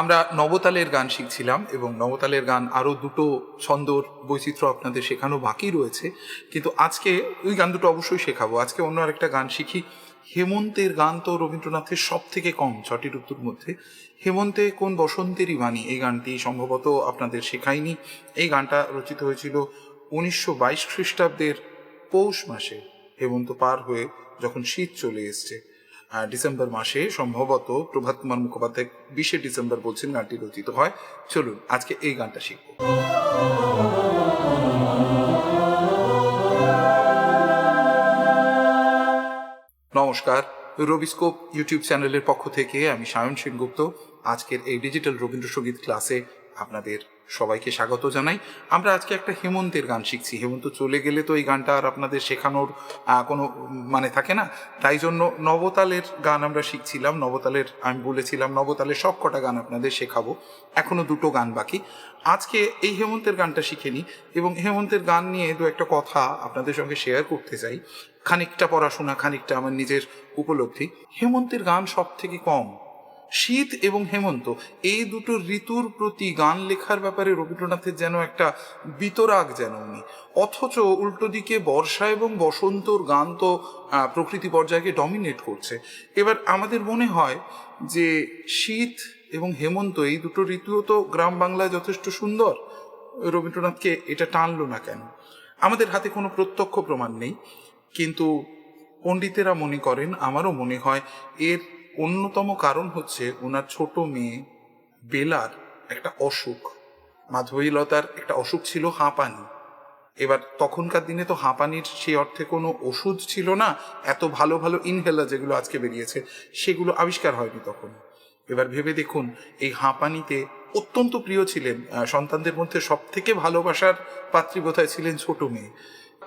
আমরা নবতালের গান শিখছিলাম এবং নবতালের গান আরও দুটো ছন্দর বৈচিত্র্য আপনাদের শেখানো বাকি রয়েছে। কিন্তু আজকে ওই গান দুটো অবশ্যই শেখাবো। আজকে অন্য আরেকটা গান শিখি। হেমন্তের গান তো রবীন্দ্রনাথের সব থেকে কম, ছটি ঋতুর মধ্যে। হেমন্তে কোন বসন্তেরই বাণী? এই গানটি সম্ভবত আপনাদের শেখায়নি। এই গানটা রচিত হয়েছিল উনিশশো বাইশ খ্রিস্টাব্দের পৌষ মাসে। হেমন্ত পার হয়ে যখন শীত চলে এসছে। ডিসেম্বর মাসে সম্ভবত প্রভাত কুমার মুখোপাধ্যায় বিশে ডিসেম্বর বলছেন গানটি রচিত হয়। চলুন, আজকে এই গানটা শিখব। নমস্কার, রবিস্কোপ ইউটিউব চ্যানেলের পক্ষ থেকে আমি সায়ন সেনগুপ্ত। আজকের এই ডিজিটাল রবীন্দ্রসঙ্গীত ক্লাসে আপনাদের সবাইকে স্বাগত জানাই। আমরা আজকে একটা হেমন্তের গান শিখছি। হেমন্ত চলে গেলে তো এই গানটা আর আপনাদের শেখানোর কোনো মানে থাকে না? তাই জন্য নবতালের গান আমরা শিখছিলাম। নবতালের, আমি বলেছিলাম, নবতালের সব কটা গান আপনাদের শেখাবো। এখনও দুটো গান বাকি। আজকে এই হেমন্তের গানটা শিখে নিই এবং হেমন্তের গান নিয়ে দু একটা কথা আপনাদের সঙ্গে শেয়ার করতে চাই। খানিকটা পড়াশোনা, খানিকটা আমার নিজের উপলব্ধি। হেমন্তের গান সব থেকে কম শীত এবং হেমন্ত, এই দুটো ঋতুর প্রতি গান লেখার ব্যাপারে রবীন্দ্রনাথের যেন একটা বিতরাগ যেন উনি। অথচ উল্টো দিকে বর্ষা এবং বসন্তর গান তো প্রকৃতি পর্যায়কে ডমিনেট করছে। এবার আমাদের মনে হয় যে শীত এবং হেমন্ত, এই দুটো ঋতুও তো গ্রাম বাংলায় যথেষ্ট সুন্দর। রবীন্দ্রনাথকে এটা টানলো না কেন? আমাদের হাতে কোনো প্রত্যক্ষ প্রমাণ নেই। কিন্তু পণ্ডিতেরা মনে করেন, আমারও মনে হয় এর অন্যতম কারণ হচ্ছে ওনার ছোট মেয়ে বেলার একটা অসুখ। মাধবীলতার একটা অসুখ ছিল হাঁপানি। এবার তখনকার দিনে তো হাঁপানির সেই অর্থে কোনো ওষুধ ছিল না, এত ভালো ভালো ইনহেলার যেগুলো আজকে বেরিয়েছে, সেগুলো আবিষ্কার হয়নি তখন। এবার ভেবে দেখুন, এই হাঁপানিতে অত্যন্ত প্রিয় ছিলেন সন্তানদের মধ্যে সব থেকে ভালোবাসার পাত্রী বোধহয় ছিলেন ছোট মেয়ে।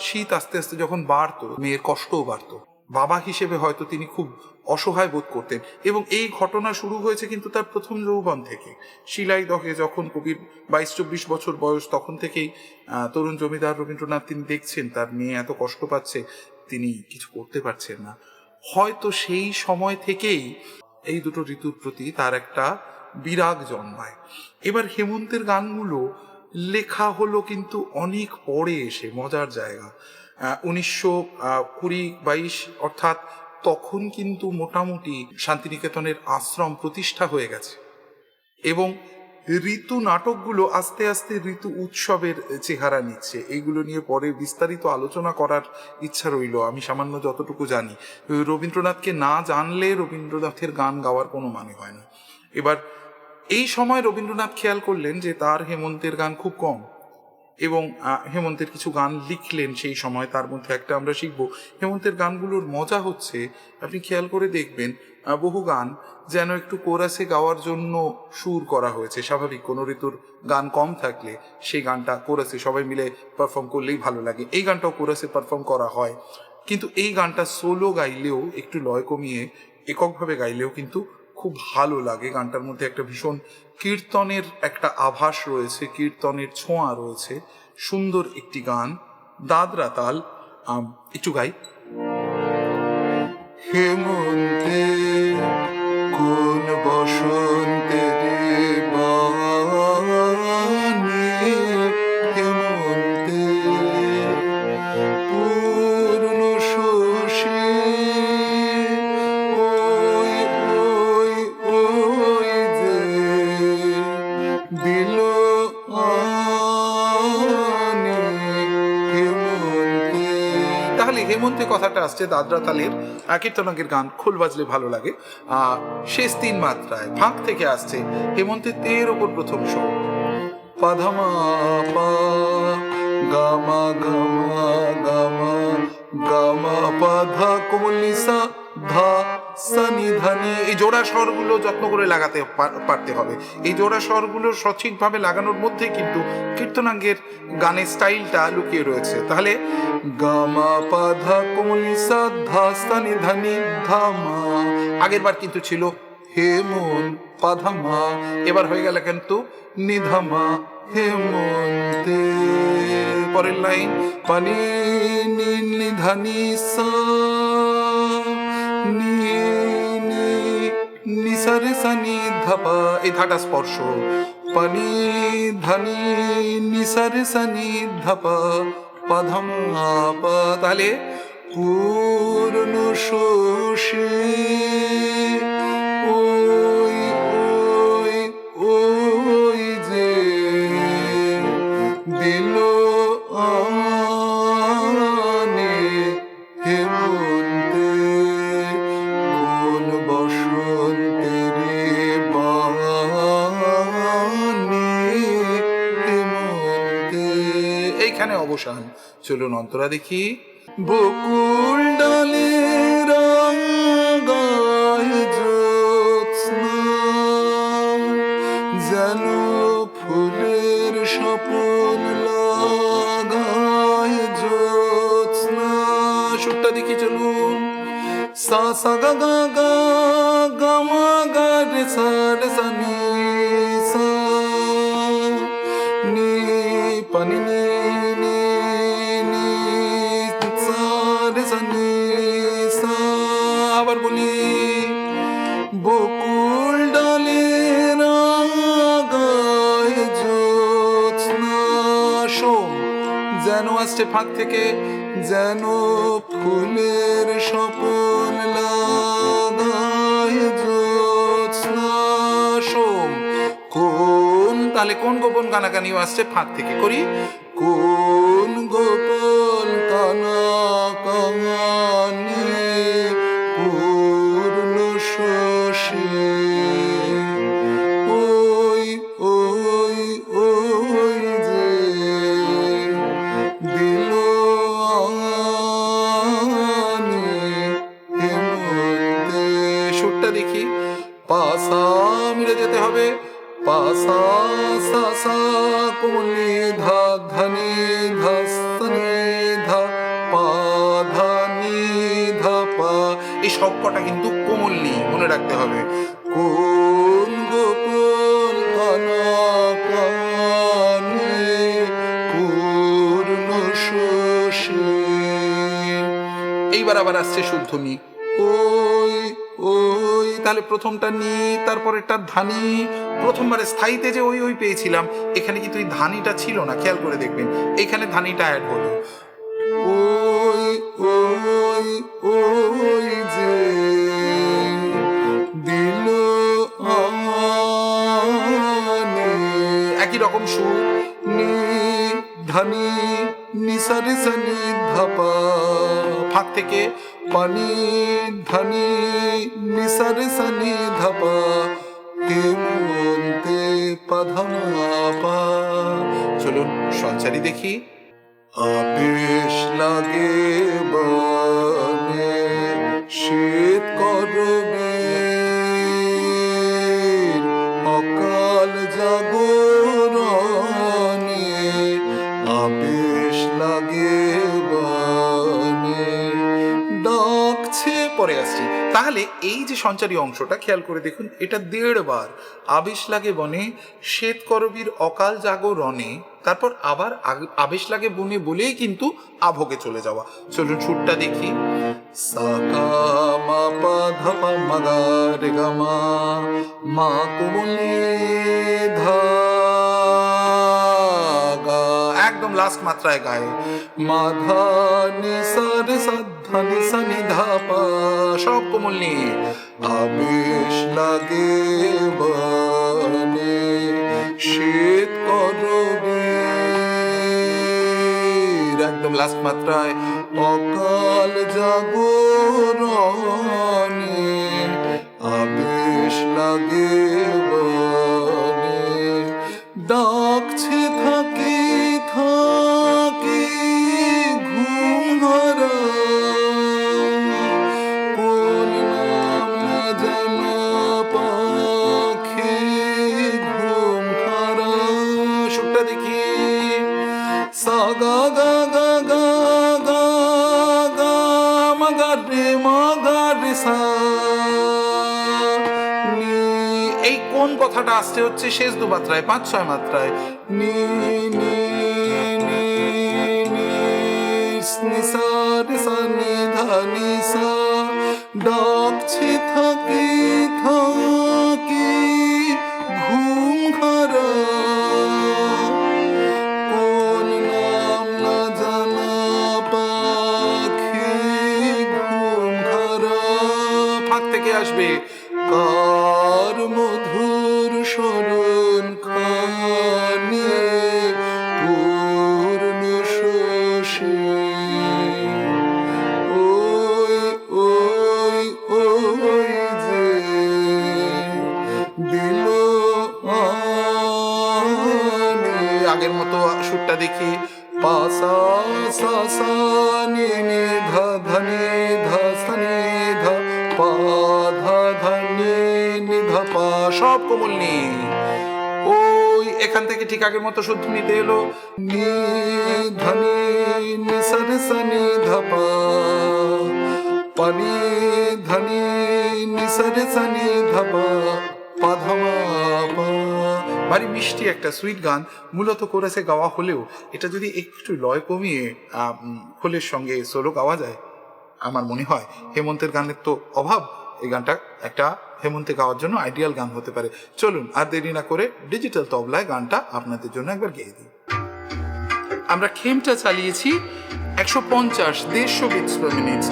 শীত আস্তে আস্তে যখন বাড়তো, মেয়ের কষ্টও বাড়তো। বাবা হিসেবে হয়তো তিনি খুব অসহায় বোধ করতেন এবং এই ঘটনা শুরু হয়েছে কিন্তু তার প্রথম যৌবন থেকে। শিলাই দহে যখন কবির বাইশ চব্বিশ বছর বয়স তখন থেকেই তরুণ জমিদার রবীন্দ্রনাথ তিনি দেখছেন, তার মেয়ে এত কষ্ট পাচ্ছে, তিনি কিছু করতে পারছেন না। হয়তো সেই সময় থেকেই এই দুটো ঋতুর প্রতি তার একটা বিরাগ জন্মায়। এবার হেমন্তের গানগুলো লেখা হলো কিন্তু অনেক পরে এসে, মজার জায়গা। উনিশশো কুড়ি বাইশ অর্থাৎ তখন কিন্তু মোটামুটি শান্তিনিকেতনের আশ্রম প্রতিষ্ঠা হয়ে গেছে। এবং ঋতু নাটকগুলো আস্তে আস্তে ঋতু উৎসবের চেহারা নিচ্ছে। এইগুলো নিয়ে পরে বিস্তারিত আলোচনা করার ইচ্ছা রইল। আমি সামান্য যতটুকু জানি। রবীন্দ্রনাথকে না জানলে রবীন্দ্রনাথের গান গাওয়ার কোনো মানে হয় না। এবার, এই সময় রবীন্দ্রনাথ খেয়াল করলেন যে তার হেমন্তের গান খুব কম। এবং হেমন্তের কিছু গান লিখলেন সেই সময়, তার মধ্যে একটা আমরা শিখব। হেমন্তের গানগুলোর মজা হচ্ছে, আপনি খেয়াল করে দেখবেন বহু গান যেন একটু কোরাসে গাওয়ার জন্য সুর করা হয়েছে। স্বাভাবিক, কোনো ঋতুর গান কম থাকলে সেই গানটা কোরাসে সবাই মিলে পারফর্ম করলেই ভালো লাগে। এই গানটাও কোরাসে পারফর্ম করা হয়। কিন্তু এই গানটা সোলো গাইলেও একটু লয় কমিয়ে, এককভাবে গাইলেও কিন্তু খুব ভালো লাগে গানটার মধ্যে একটা ভীষণ কীর্তনের একটা আভাস রয়েছে, কীর্তনের ছোঁয়া রয়েছে। সুন্দর একটি গান। দাদরা তাল একটু গাই। হেমন্তে কোন বসন্তে কথাটা আসছে দাদরা তালের কীর্তনাঙ্গের গান খুল বাজলে ভালো লাগে। শেষ তিন মাত্রায় ফাঁক থেকে আসছে হেমন্তের তের ওপর প্রথম শো পাধামা পা, গামা গামা গামা গামা, পাধা কোমলিসা ধা সানি এই জোড়া স্বরগুলো যত্ন করে লাগাতে পা- পারতে হবে। এই জোড়া স্বরগুলো সঠিকভাবে লাগানোর মধ্যে কিন্তু কীর্তনাঙ্গের গানের স্টাইলটা লুকিয়ে রয়েছে। তাহলে, গামা কোমলিসা ধা সানি ধানি ধামা। আগের বার কিন্তু ছিল হেমন পাধামা। এবার হয়ে গেল কিন্তু নিধামা হেমন্তে পরের লাইন, পানি নিধানি সা নিসারে সানি ধাপা, এই ধাটা স্পর্শ। পানি, ধানি, নিসারে সানি ধাপা পাধম আপা। পূর্ণ শোষে অন্তরা দেখি। বকুল ডালে চলুন। সা সা গা গা গা গা মা গা রে সা ফাঁক থেকে যেন ফুলের স্বপন কোন তাহলে কোন গোপন কানাকানিও আসছে ফাঁক থেকে? করি। কোন গোপন কানা কাঙানি পাসা সা সা কোমলি ধা ধনি ধনি ধা এই সব কটা কিন্তু কোমল্লি মনে রাখতে হবে। কোন গোপন কানা পূর্ণ শোষে এইবার আবার আসছে শুদ্ধ ওই তাহলে প্রথমটা নি, তারপরেরটা ধানি। প্রথমবারে স্থায়ীতে যে ওই ওই পেয়েছিলাম। এখানে কিন্তু এই ধানিটা ছিল না, খেয়াল করে দেখবেন। এখানে ধানিটা অ্যাড হলো। ওই ওই ওই যে দিল একই রকম সুর। নি, ধানি নিসারে সানি ধাপা। ফাঁক থেকে পানি ধানি নিসারে সানি ধাপা কেউ পাধা পা। চলুন সঞ্চারি দেখি। ডাকছে পরে আসছি। তাহলে এই যে সঞ্চারী অংশটা, খেয়াল করে দেখুন, এটা দেড় বার। আবেশ লাগে বনে, শ্বেত করবীর অকাল জাগরণে তারপর আবার আবেশ লাগে বনে বলেই কিন্তু আভোগে চলে যাওয়া। চলুন সুরটা দেখি। মা কোমলে ধা একদম লাস্ট মাত্রায় গায়ে। মাধা নি সা রে সা ধা নি সা নি ধা পা সব কোমল নিয়ে। আবেশ লাগে বনে, শীত করবে একদম লাস্ট মাত্রায় অকাল জাগরণে। আবেশ লাগে ডাকছে কথাটা আসছে হচ্ছে শেষ দু মাত্রায়, পাঁচ, ছয় মাত্রায়। নি নি নি নি, সা নি সা, নি ধা, নি, সা ডাকছে এখান থেকে ঠিক আগের মতো শুদ্ধ নিতে এলো। নি পানি ধনি নি সা রে সা নি ধা পা পা ধা মা পা। ভারী মিষ্টি একটা সুইট গান মূলত কোরাসে গাওয়া হলেও এটা যদি একটু লয় কমিয়ে খোলের সঙ্গে সোলো গাওয়া যায়, আমার মনে হয় হেমন্তের গানের তো অভাব। এই গানটা একটা হেমন্তে গাওয়ার জন্য আইডিয়াল গান হতে পারে। চলুন আর দেরি না করে ডিজিটাল তবলায় গানটা আপনাদের জন্য একবার গেয়ে দিই। আমরা খেমটা চালিয়েছি একশো পঞ্চাশ, দেড়শো বিটস পার মিনিট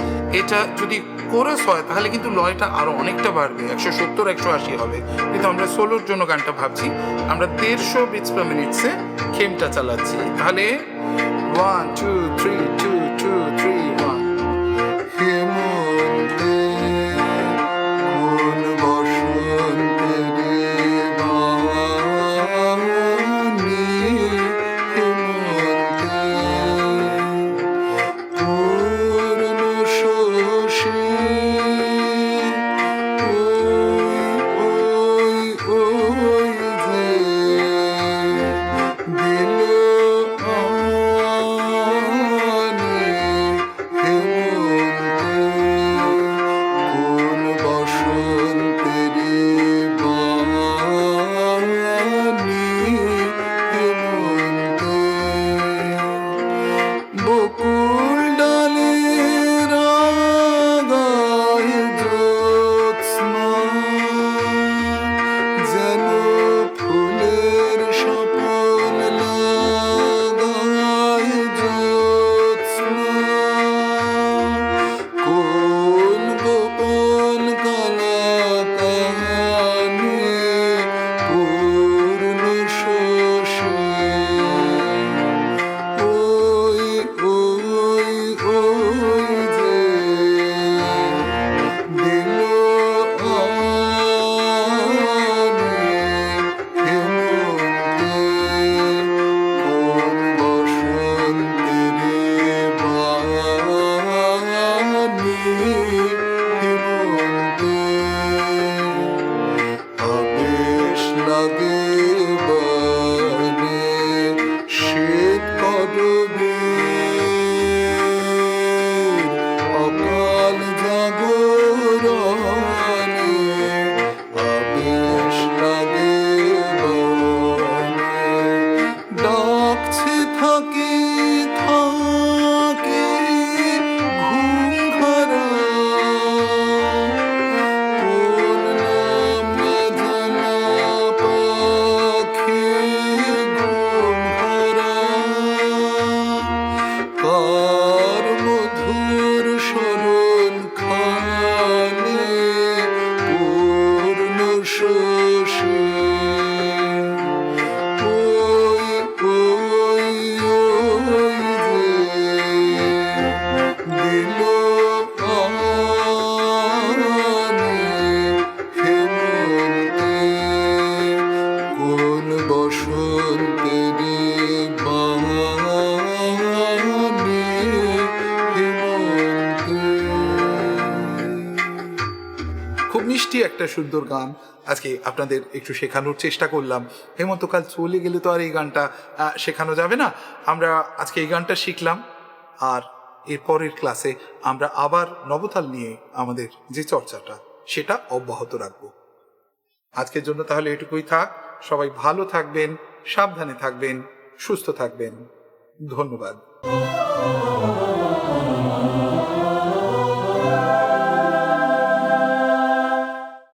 এটা যদি কোরাস হয়, তাহলে কিন্তু লয়টা আরও অনেকটা বাড়বে। একশো সত্তর, একশো আশি হবে। কিন্তু আমরা সোলোর জন্য গানটা ভাবছি। আমরা দেড়শো বিটস পার মিনিটসে খেমটা চালাচ্ছি। তাহলে one two three two two three one ডাকছে একটা সুন্দর গান আজকে আপনাদের একটু শেখানোর চেষ্টা করলাম। হেমন্তকাল চলে গেলে তো আর এই গানটা শেখানো যাবে না। আমরা আজকে এই গানটা শিখলাম আর এর পরের ক্লাসে আমরা আবার নবতাল নিয়ে আমাদের যে চর্চাটা, সেটা অব্যাহত রাখব। আজকের জন্য তাহলে এটুকুই থাক। সবাই ভালো থাকবেন, সাবধানে থাকবেন, সুস্থ থাকবেন। ধন্যবাদ।